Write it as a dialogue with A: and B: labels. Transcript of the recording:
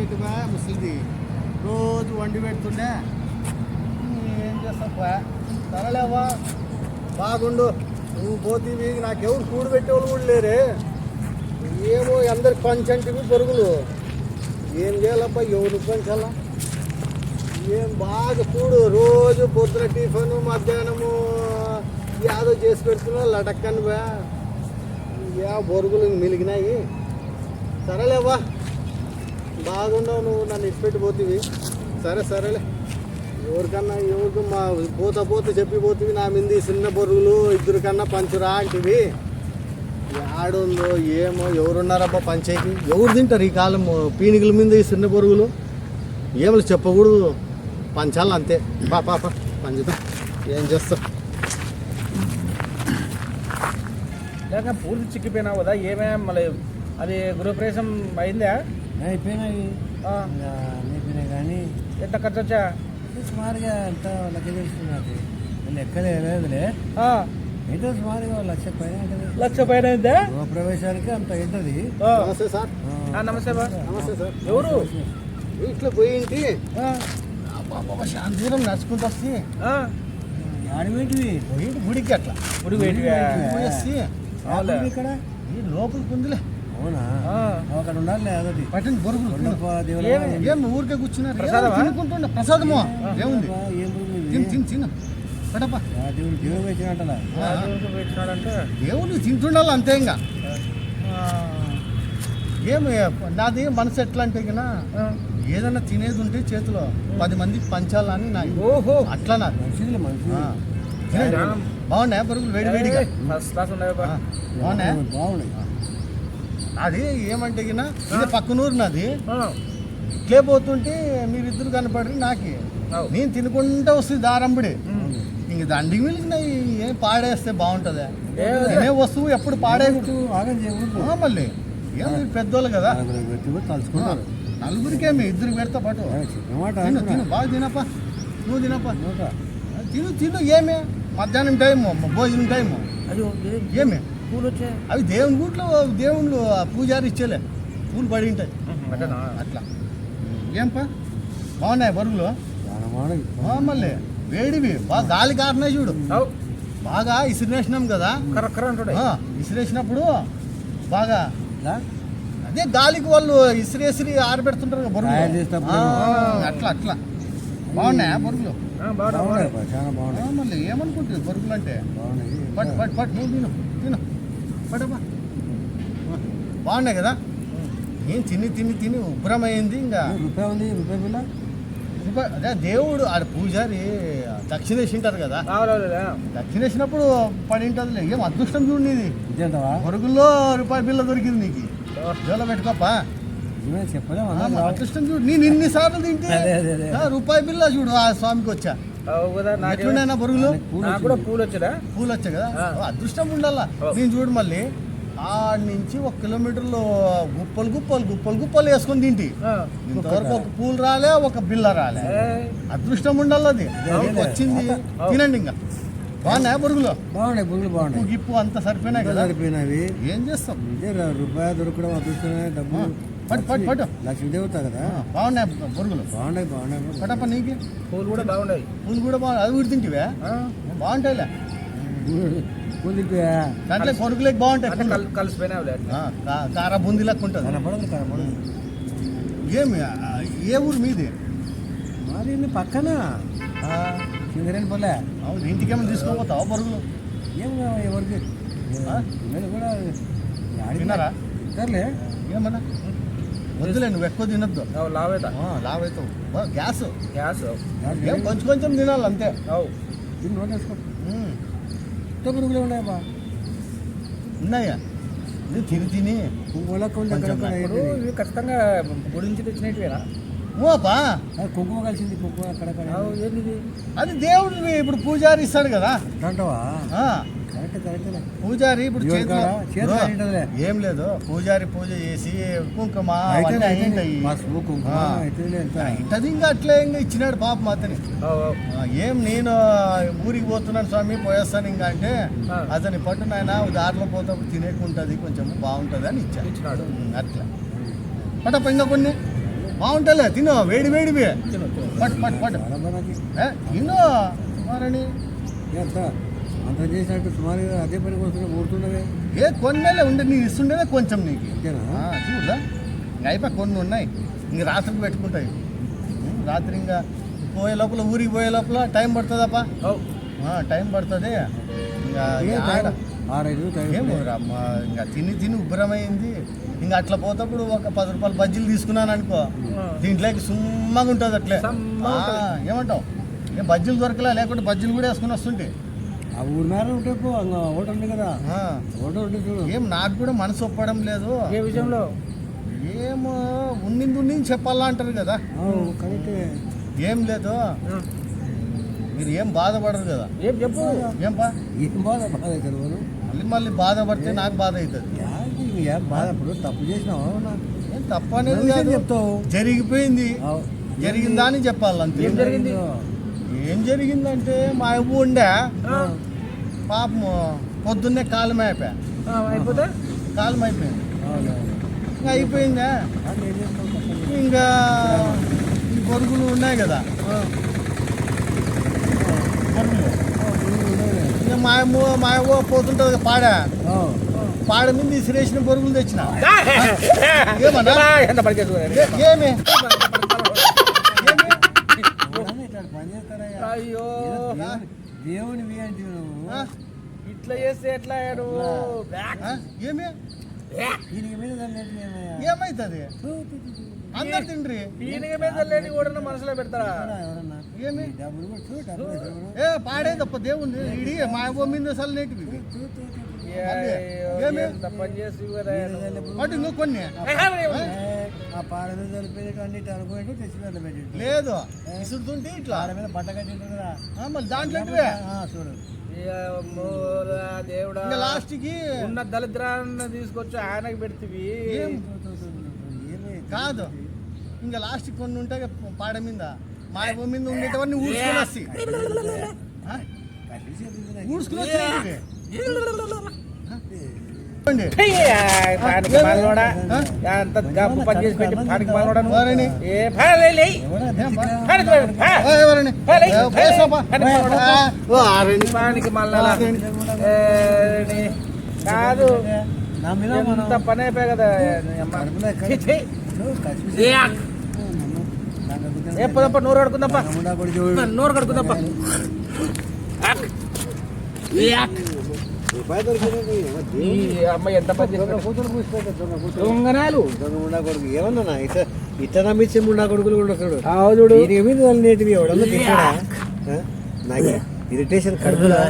A: పెట్టుకో ముసలిది. రోజు వండి పెడుతుండే. ఏం చేస్తావా సరలేవా బాగుండు. నువ్వు పోతీవి నాకెవరు కూడు పెట్టేవాళ్ళు కూడా లేరే. ఏమో అందరికి పంచంటివి పొరుగులు ఏం చేయాలబ్బా ఎవరు పంచాలా? ఏం బాగా కూడు. రోజు పొద్దున టిఫిన్ మధ్యాహ్నము యాదో చేసి పెడుతున్నా లటక్కని బా. యా బొరుగులు మిలిగినాయి. సరేలేవా బాగుండవు నువ్వు నన్ను ఇచ్చిపెట్టిపోతీవి. సరే సరేలే. ఎవరికన్నా ఎవరికి మా పోత పోత చెప్పిపోతుంది నా మింది చిన్న బొరుగులు ఇద్దరు కన్నా పంచురా అంటివి. ఆడుందో ఏమో ఎవరున్నారబ్బా పంచాయతీ? ఎవరు తింటారు ఈ కాలం పీనికల మీద ఈ చిన్న బొరుగులు? ఏమో చెప్పకూడదు. పంచాలి అంతే. బా పాప పంచుతా. ఏం చేస్తావు
B: లేక పూర్తి చిక్కిపోయినావు కదా ఏమే మళ్ళీ అది గృహప్రవేశం అయిందా?
C: అయిపోయినాయి
B: ఆ,
C: అయిపోయినాయి కానీ
B: ఎంత ఖర్చు వచ్చా
C: సుమారుగా ఎంత లెక్క తెలుస్తున్నది లెక్కలే లేదులే
B: ఆ,
C: ఏదో సుమారుగా లక్ష పైన
B: లక్ష పైన అయిందా
C: గృహప్రవేశానికి అంత ఉంటుంది.
B: ఆ,
A: నమస్తే సార్.
B: ఆ, నమస్తే బా
A: నమస్తే సార్.
B: ఎవరు?
A: ఇట్లా పోయింటి?
B: ఆ,
A: బాబా శాంతి దూరం నడుచుకుంటూ వస్తే.
B: ఆ,
C: ఆడవేంటివి
A: పోయింటి గుడికి అట్లా.
B: గుడి వేటివా?
A: పోయేసి
B: అవులే.
C: ఇక్కడ.
A: ఈ లోపలికి ఉందిలే.
C: అక్కడ ఉండాలి అదొకటి
A: పట్టండి బొరుగులు? ఏం ఊరికే కూర్చున్నారు. తినుకుంటుండే? ప్రసాదము? ఏముంది? తిను తిను తిను.
C: ఆ దేవుడు
A: తింటుండాలి అంతే ఇంకా. ఏమి? నాది మనసు ఎట్లా అంటే
B: ఆ.
A: ఏదైనా తినేది ఉంటే చేతిలో పది మందికి పంచాలని నా
B: ఓహో.
A: అట్లా నాకు. బాగున్నాయా బరుగులు? వేడి వేడిగా? బాగున్నాయా
C: బాగున్నాయి.
A: అది ఏమంటే ఇది పక్కనూరు నాది. పోతుంటే మీరిద్దరు కనపడి నాకి. నేను తినుకుంటా వస్తుంది దారంబడి. ఇంక దండికి మిలిగినాయి ఏం పాడేస్తే బాగుంటుందా.
B: ఏ-
A: తినే వస్తువు ఎప్పుడు పాడేయకూడదు. ఆ, మళ్ళీ. ఏం పెద్దోళ్ళు కదా.
C: తలుచుకుంటారు.
A: నలుగురికేమి ఇద్దరు పెడతా పాటు. తిను తిను బాగా తినప్పా. నువ్వు తినప్పా. తిను తిను ఏమే? మధ్యాహ్నం టైము భోజనం టైము. ఏమి?
B: పూలు వచ్చాయి
A: అవి దేవుని గుట్లో దేవుళ్ళు పూజారి ఇచ్చేలే. పూలు పడి ఉంటాయి? అట్లా. ఏంపా? బాగున్నాయి బరుగులు మళ్ళీ వేడివి. బాగా గాలి కారినాయి చూడు.
B: అవు.
A: బాగా ఇసిరేసినాం కదా. ఇసిరేసినప్పుడు బాగా? అదే గాలికి వాళ్ళు ఇసిరేసిరి ఆరబెడుతుంటారు ఆ, అట్లా అట్లా. బాగున్నాయా బరుగులు మళ్ళీ ఏమనుకుంటుంది బరుగులు అంటే?
C: బాగున్నాయి.
A: పట్ పట్ పట్ నువ్వు తిను తిను. బాగున్నాయి కదా? నేను తిని తిని తిని ఉబ్బరమైంది ఇంకా.
C: రూపాయి ఉంది రూపాయి బిల్ల
A: ఇంకా అదే దేవుడు ఆడ పూజారి దక్షిణేసింటారు కదా.
B: అవునవునులే.
A: దక్షిణేసినప్పుడు పడి ఉంటుందిలే ఏం అదృష్టం చూడు నీది.
C: ఇదేంటవా?
A: పొరుగుల్లో రూపాయి బిల్ల దొరికింది నీకు. జోలో పెట్టుకోపా.
C: చెప్పలేము.
A: అదృష్టం చూడు. నేను ఇన్ని సార్లు తింటే రూపాయి బిల్ల చూడు ఆ స్వామికి వచ్చా.
B: అవు కదా నాకే
A: ఎట్లున్నాయినా బొరుగులు?
B: నాకు కూడా పూలు వచ్చాడా?
A: పూలు వచ్చాయి కదా?
B: ఆ.
A: అదృష్టం ఉండాలా. నేను చూడు మళ్ళీ ఆడ నుంచి ఒక కిలోమీటర్లో గుప్పలు గుప్పలు గుప్పలు గుప్పలు వేసుకొని తింటి.
B: ఆ.
A: ఇంతవరకు ఒక పూలు రాలే ఒక బిల్ల రాలే. అదృష్టం ఉండాలి అది. వచ్చింది. తినండి ఇంకా. బాగున్నాయా బొరుగులు?
C: బాగున్నాయి
A: ఉప్పు
C: బాగున్నాయి.
A: గిప్పు అంత సరిపోయినాయి కదా?
C: సరిపోయినవి
A: ఏం చేస్తాం?
C: ఇదే రా- రూపాయి దొరకడం అదృష్టమే డబ్బు
A: ఆ, పట్టు, పట్టు, పట్టు.
C: లక్ష్మీదేవత కదా?
A: బాగున్నాయి బొరుగులు.
C: బాగున్నాయి బాగున్నాయి
A: పటప్ప నీకు?
B: పూలు కూడా బాగున్నాయి.
A: పూలు కూడా బాగున్నాయి. అది కూడా తింటివే? బాగుంటాయిలే.
C: పూలు తింటాయా
A: దాంట్లో కొడుకులేకి బాగుంటాయి
B: అంటే
A: పూలు.
B: కల్ కలిసిపోయినావులే
A: ఆ, కా- కార బూందీ లెక్క ఉంటుంది. ఏమి ఏ ఊరు మీది?
C: ఇన్ని పక్కన.
A: ఆ,
C: సింగరేణి పోలే
A: అవును ఇంటికేమో తీసుకోపోతావా బొరుగులు?
C: ఏం కావాలి ఎవరికి? కూడా
A: తిన్నారా?
C: తింటారులే
A: ఏమన్నా? వద్దులే నువ్వు ఎక్కువ తినొద్దు.
B: అవు లావేదా
A: ఆ, లావైతావు. బా, గ్యాస్.
B: గ్యాస్.
A: ఏం కొంచెం కొంచెం తినాలి అంతే.
B: అవు
C: తిని నోట్ వేసుకో. పురుగులే ఉన్నాయి బా?
A: ఉన్నాయా? ఇది తిని తిని.
B: ఇవి ఖచ్చితంగా గుడి నుంచి తెచ్చినట్టువేనా
C: కుంకుమ కలిసింది కుంకుమ
A: అది దేవుడిని ఇప్పుడు పూజారి ఇస్తాడు కదా.
C: అంటావా?
A: పూజారి ఇప్పుడు? ఏం లేదు. పూజారి పూజ చేసి కుంకుమ ఇంటది ఇంకా అట్లే ఇంకా ఇచ్చినాడు పాపం అతని. ఏం నేను ఊరికి పోతున్నాను స్వామి పోయేస్తాను ఇంకా అంటే. అతని పట్టు నాయన దారిలో పోతే తినేకుంటుంది కొంచెం బాగుంటుంది అని ఉమ్, అట్లా. పటప్ప ఇంకా కొన్ని. బాగుంటలే తిను వేడి వేడివి పట్టు
C: మనకి
A: ఏ, తిను మరని
C: అంత చేసినట్టు సుమారుగా అదే పనికి వస్తుంటే ఊరుతున్నవే
A: ఏ కొన్నేళ్ళే ఉండే నీకు ఇస్తుండేదే కొంచెం నీకు.
C: అంతేనా?
A: చూడదా ఇంకా అయిపోయి కొన్ని ఉన్నాయి. ఇంక రాత్రికి పెట్టుకుంటాయి రాత్రి ఇంకా పోయే లోపల ఊరికి పోయే లోపల టైం పడుతుందప్పా. టైం పడుతుంది. ఇంకా
C: ఆరైదు
A: ఇంకా తిని తిని ఉబ్బరమైంది. ఇంకా అట్లా పోతప్పుడు ఒక పది రూపాయలు బజ్జీలు తీసుకున్నాను అనుకో. దీంట్లోకి సుమ్మగా ఉంటుంది అట్లే. ఏమంటావు? ఏం బజ్జీలు దొరకలే? లేకుంటే బజ్జీలు కూడా వేసుకుని వస్తుంటే.
C: ఆ ఊరి మేర ఉంటే హోటల్ ఉంది కదా. హోటల్ ఉంటే చూడు.
A: ఏం నాకు కూడా మనసు ఒప్పడం లేదు.
B: ఏ విషయంలో?
A: ఏమో ఉన్నింది ఉన్నింది చెప్పాలా అంటారు కదా.
C: కరెక్టే.
A: ఏం లేదు. మీరు ఏం బాధపడరు కదా.
B: ఏం చెప్పు.
A: ఏం బా
C: ఏం బాధ బాధ
A: మళ్ళీ మళ్ళీ బాధపడితే నాకు బాధ అవుతుంది.
C: బాధ ఇప్పుడు తప్పు చేసినావా
A: తప్పనేది
C: మంచిగా
A: కాదు.
C: చెప్తావు?
A: జరిగిపోయింది. జరిగిందా అని చెప్పాలి అంతే
B: ఏం జరిగింది?
A: ఏం జరిగిందంటే మా అవ్వు ఉండే.
B: ఆ,
A: పాపము పొద్దున్నే కాలం అయిపోయా.
B: అయిపోతే?
A: కాలం అయిపోయింది. ఇంకా అయిపోయిందా. ఇంకా ఈ పొరుగులు ఉన్నాయి కదా పొరుగులు
C: ఆ, పురుగులు ఉండవులే.
A: ఇంకా మా మా పోతుంటుంది పాడ. పాడ మీద ఇసిరేసిన పొరుగులు తెచ్చిన. ఏమన్నా?
B: ఏమా? అయ్యో.
C: దేవుని-?
B: ఇట్లా చేస్తే ఎట్లా?
A: ఏమి? ఏమైతుంది. అందరు తిండ్రి.
B: పీనిక మీద లేని కూడా మనసులో పెడతారా?
A: ఏమి? ఏ పాడే తప్ప దేవుంది ఇడి మా మీద అసలు నేటివి. ఏమి?
B: ఎంత పని చేసి కదా. నువ్వు.
A: కొన్ని.
C: ఆ పాడ మీద చనిపోయినట్టు అన్ని అనుకునేట్టు తెచ్చి మీద పెట్టి
A: లేదు. ఇసురుతుంటే ఇట్లా.
C: పాడ మీద బట్ట కట్టి
A: మళ్ళీ దాంట్లో ఏంటివే?
B: దేవుడా
A: ఇంకా లాస్ట్కి
B: ఉన్న దళిద్రాన్ని తీసుకొచ్చి ఆయనకి పెడితివి.
A: ఏం?
C: తూ, తూ, తూ, తూ, తూ. ఏమి?
A: కాదు. ఇంకా లాస్ట్ కొన్ని ఉంటాయి పాడ మీద. మా అవ్వ మీద ఉండేటవన్నీ ఊడ్చుకొని వస్తాయి. ఊడ్చుకొని చెప్పండి
B: గప్పు పని చేసి పెట్టి నువ్వు?
A: వారిని
B: ఏ పాలే
C: ఎవరా
A: ఏం బా?
C: దిక్కురా?
B: పానికి మాలోడా. పా.
A: ఆ, ఎవరండి
B: పాలే.
A: ఏ, పోయేసోపా.
B: పానికి మాలోడా.
A: ఆ, ఓ, ఆరండి.
B: పానికి మాలోడా. ఏ, నీ- కాదు ఎంత పని అయిపోయా కదా పదప్ప నూరు కడుకుందప్ప. నూరు కడుకుందప్ప ఈ. అమ్మాయి ఎంత పని. దొంగనాలు?
C: కొడుకు. ఏమన్నా ఇట్ట ఇట్ట నమ్మించే ముండా కొడుకులు కూడా మీద నేటివి ఎవడన్నా? నాకు ఇరిటేషన్ కడుపులా.